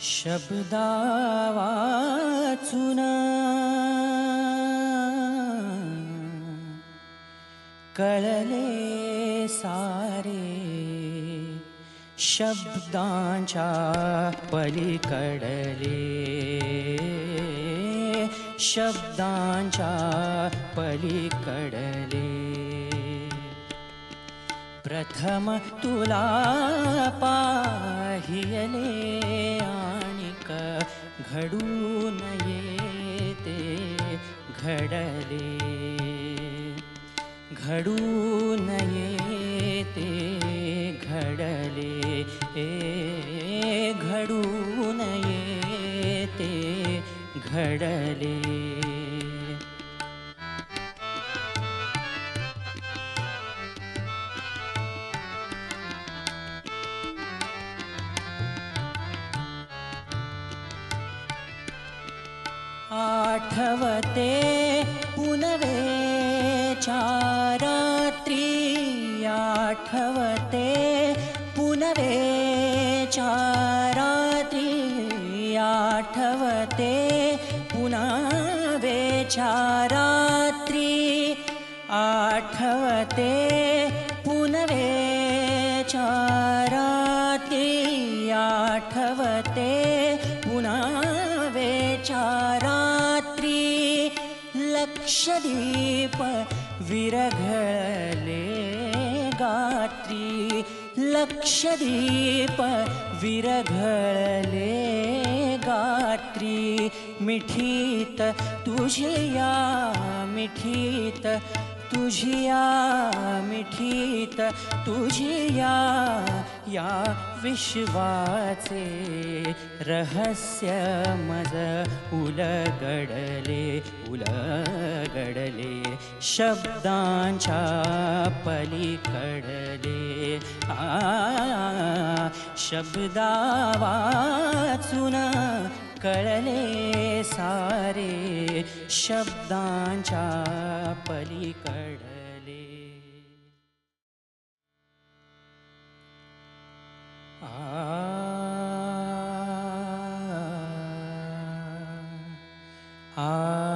शब्दा चुना कळलले सारे शब्द पलीकडले। पलिकडलले पलीकडले। प्रथम तुला पाहियले आणिक घडून येते घडले. घडून येते घडले. ए घडून येते घडले. आठवते पुनवे चारात्री आठवते पुनवे चारात्री आठवते पुनवे चारात्री आठवते पुनवे चारात्री आठवते विरघले गात्री लक्षदीप विरघले गात्री मिठीत तुझिया मिठीत तुझिया मिठीत तुझिया या विश्वाचे रहस्य मज उलगडले कडलले शब्द छा पलिखले आ शब्दावाचना कळले सारे शब्द छा Ah. आ